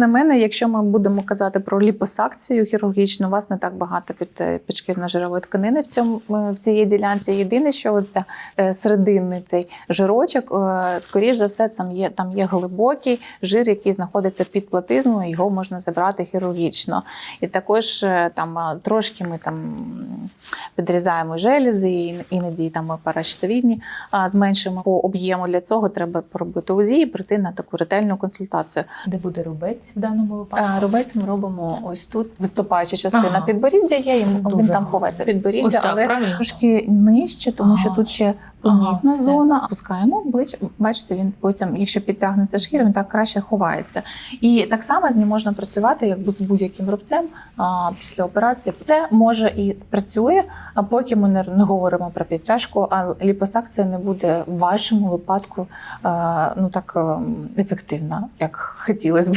на мене, якщо ми будемо казати про ліпосакцію хірургічну, у вас не так багато під, е, підшкірно-жирової тканини в цьому е, в цій ділянці. Єдине, що оця е, серединний цей жирочок, скоріш за все, там є там є глибокий жир, який знаходиться під платизмою, його можна забрати хірургічно. І також там трошки ми там підрізаємо желізи, і іноді там паращитовідні а, зменшуємо по об'єму. Для цього треба поробити УЗІ і прийти на таку ретельну консультацію. Де буде рубець в даному випадку? А, Рубець ми робимо ось тут. Виступаюча частина Ага. підборіддя є, і він там ховається підборіддя, Ось так, але правильно? трошки нижче, тому що тут ще Ага, помітна все. зона. Пускаємо обличчя. Бачите, він потім, якщо підтягнеться шкіра, він так краще ховається. І так само з ним можна працювати як з будь-яким рубцем а, після операції. Це може і спрацює, а поки ми не, не говоримо про підтяжку, а ліпосакція не буде в вашому випадку а, ну так ем, ефективна, як хотілося б.